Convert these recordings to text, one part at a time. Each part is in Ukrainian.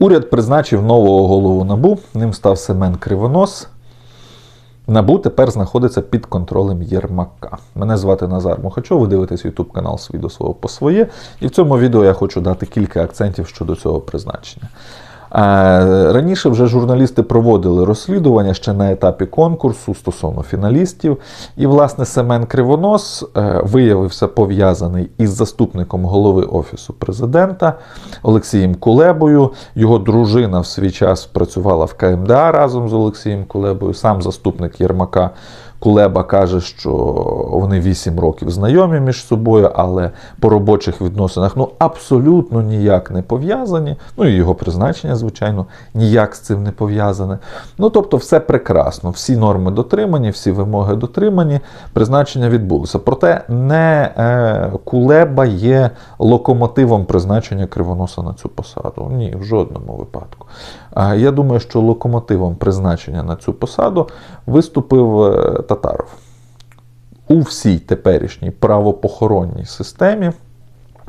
Уряд призначив нового голову НАБУ, ним став Семен Кривонос. НАБУ тепер знаходиться під контролем Єрмака. Мене звати Назар Мухачов, ви дивитесь YouTube канал «Свій до свого по своє. І в цьому відео я хочу дати кілька акцентів щодо цього призначення. Раніше вже журналісти проводили розслідування ще на етапі конкурсу стосовно фіналістів. І, власне, Семен Кривонос е, виявився пов'язаний із заступником голови Офісу президента Олексієм Кулебою. Його дружина в свій час працювала в КМДА разом з Олексієм Кулебою. Сам заступник Єрмака Кулеба каже, що вони 8 років знайомі між собою, але по робочих відносинах ну абсолютно ніяк не пов'язані. Ну і його призначення, звичайно, ніяк з цим не пов'язане. Ну тобто, все прекрасно, всі норми дотримані, всі вимоги дотримані, призначення відбулося. Проте не е, Кулеба є локомотивом призначення кривоноса на цю посаду. Ні, в жодному випадку. А я думаю, що локомотивом призначення на цю посаду виступив е, Татаров. У всій теперішній правопохоронній системі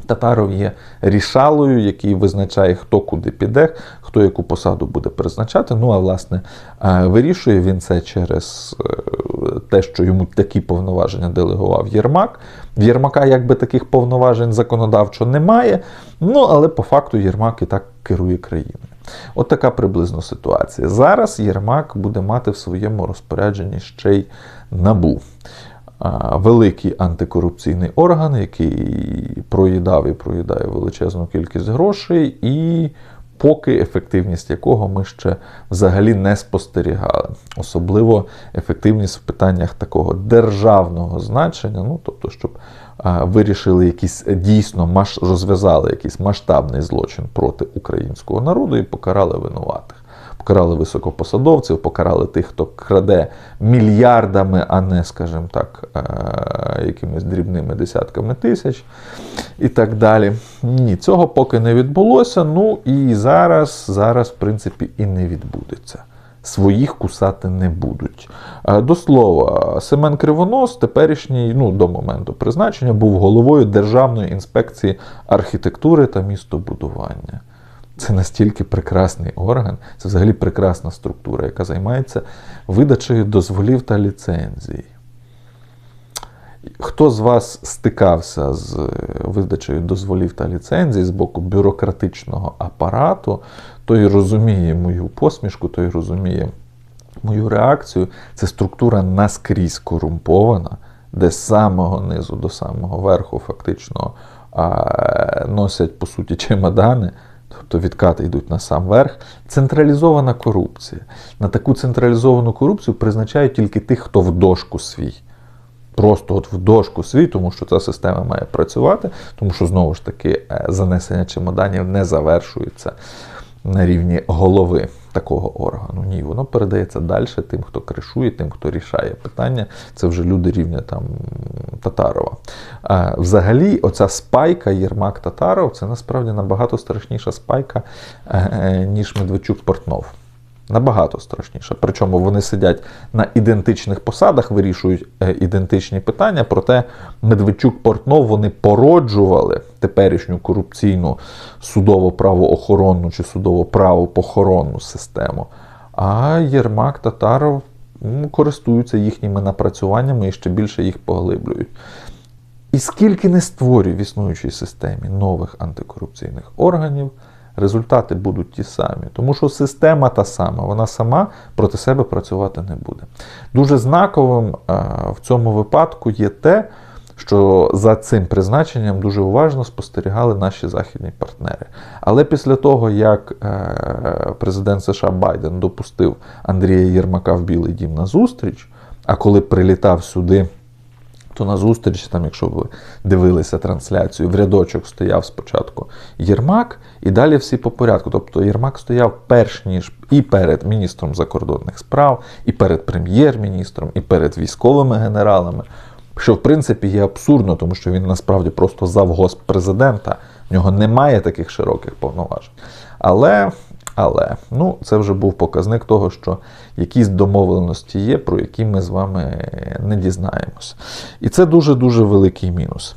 Татаров є рішалою, який визначає, хто куди піде, хто яку посаду буде призначати. Ну, а власне, е, вирішує він це через е, те, що йому такі повноваження делегував Єрмак. В Єрмака якби таких повноважень законодавчо немає. Ну, але по факту Єрмак і так керує країною. От така приблизно ситуація. Зараз Єрмак буде мати в своєму розпорядженні ще й набу. Великий антикорупційний орган, який проїдав і проїдає величезну кількість грошей, і поки ефективність якого ми ще взагалі не спостерігали. Особливо ефективність в питаннях такого державного значення, ну тобто, щоб вирішили якийсь дійсно маш, розв'язали якийсь масштабний злочин проти українського народу і покарали винуватих. Покарали високопосадовців, покарали тих, хто краде мільярдами, а не, скажімо так, е, якимись дрібними десятками тисяч і так далі. Ні, цього поки не відбулося. Ну і зараз, зараз, в принципі, і не відбудеться. Своїх кусати не будуть. Е, До слова, Семен Кривонос, теперішній, ну до моменту призначення, був головою Державної інспекції архітектури та містобудування. Це настільки прекрасний орган, це взагалі прекрасна структура, яка займається видачею дозволів та ліцензій. Хто з вас стикався з е, видачею дозволів та ліцензій з боку бюрократичного апарату, той розуміє мою посмішку, той розуміє мою реакцію. Це структура наскрізь корумпована, де з самого низу до самого верху фактично носять, по суті, чемодани. Тобто відкати йдуть на сам верх. Централізована корупція. На таку централізовану корупцію призначають тільки тих, хто в дошку свій. Просто от в дошку свій, тому що ця система має працювати, тому що знову ж таки е, занесення чемоданів не завершується на рівні голови такого органу. Ні, воно передається далі тим, хто кришує, тим, хто рішає питання. Це вже люди рівня там Татарова. А, взагалі, оця спайка Єрмак Татаров це насправді набагато страшніша спайка, е, ніж Медведчук Портнов. Набагато страшніше. Причому вони сидять на ідентичних посадах, вирішують е, ідентичні питання. Проте Медведчук Портнов вони породжували теперішню корупційну судово-правоохоронну чи судово-правопохоронну систему. А Єрмак Татаров ну, користуються їхніми напрацюваннями і ще більше їх поглиблюють. І скільки не створює в існуючій системі нових антикорупційних органів, результати будуть ті самі. Тому що система та сама, вона сама проти себе працювати не буде. Дуже знаковим е, в цьому випадку є те, що за цим призначенням дуже уважно спостерігали наші західні партнери. Але після того, як е, президент США Байден допустив Андрія Єрмака в Білий Дім на зустріч, а коли прилітав сюди то на зустріч, там, якщо ви дивилися трансляцію, в рядочок стояв спочатку Єрмак, і далі всі по порядку. Тобто Єрмак стояв перш ніж і перед міністром закордонних справ, і перед прем'єр-міністром, і перед військовими генералами. Що в принципі є абсурдно, тому що він насправді просто завгосп президента, в нього немає таких широких повноважень. Але але ну, це вже був показник того, що якісь домовленості є, про які ми з вами не дізнаємося. І це дуже-дуже великий мінус.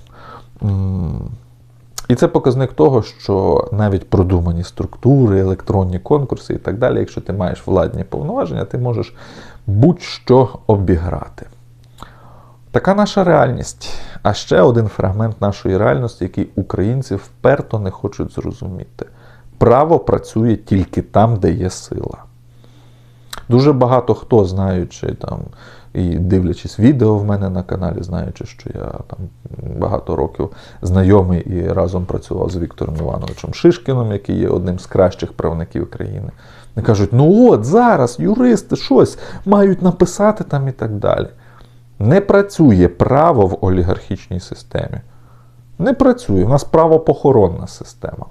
І це показник того, що навіть продумані структури, електронні конкурси і так далі, якщо ти маєш владні повноваження, ти можеш будь-що обіграти. Така наша реальність. А ще один фрагмент нашої реальності, який українці вперто не хочуть зрозуміти. Право працює тільки там, де є сила. Дуже багато хто, знаючи там і дивлячись відео в мене на каналі, знаючи, що я там багато років знайомий і разом працював з Віктором Івановичем Шишкіном, який є одним з кращих правників країни. Вони кажуть, ну от зараз юристи щось мають написати там і так далі. Не працює право в олігархічній системі. Не працює. У нас правопохоронна система.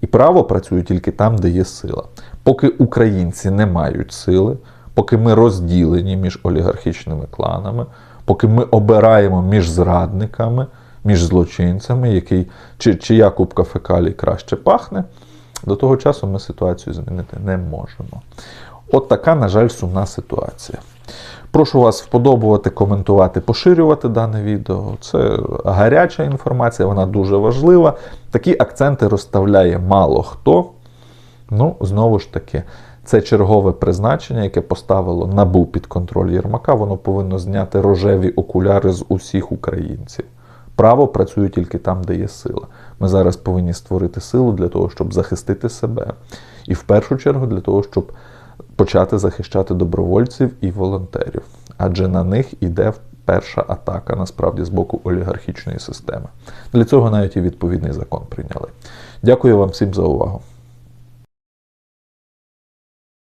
І право працює тільки там, де є сила. Поки українці не мають сили, поки ми розділені між олігархічними кланами, поки ми обираємо між зрадниками, між злочинцями, який, чи, чия кубка фекалій краще пахне, до того часу ми ситуацію змінити не можемо. От така, на жаль, сумна ситуація. Прошу вас вподобувати, коментувати, поширювати дане відео. Це гаряча інформація, вона дуже важлива. Такі акценти розставляє мало хто. Ну, знову ж таки, це чергове призначення, яке поставило набу під контроль Єрмака. Воно повинно зняти рожеві окуляри з усіх українців. Право працює тільки там, де є сила. Ми зараз повинні створити силу для того, щоб захистити себе. І в першу чергу для того, щоб почати захищати добровольців і волонтерів. Адже на них іде перша атака насправді з боку олігархічної системи. Для цього навіть і відповідний закон прийняли. Дякую вам всім за увагу.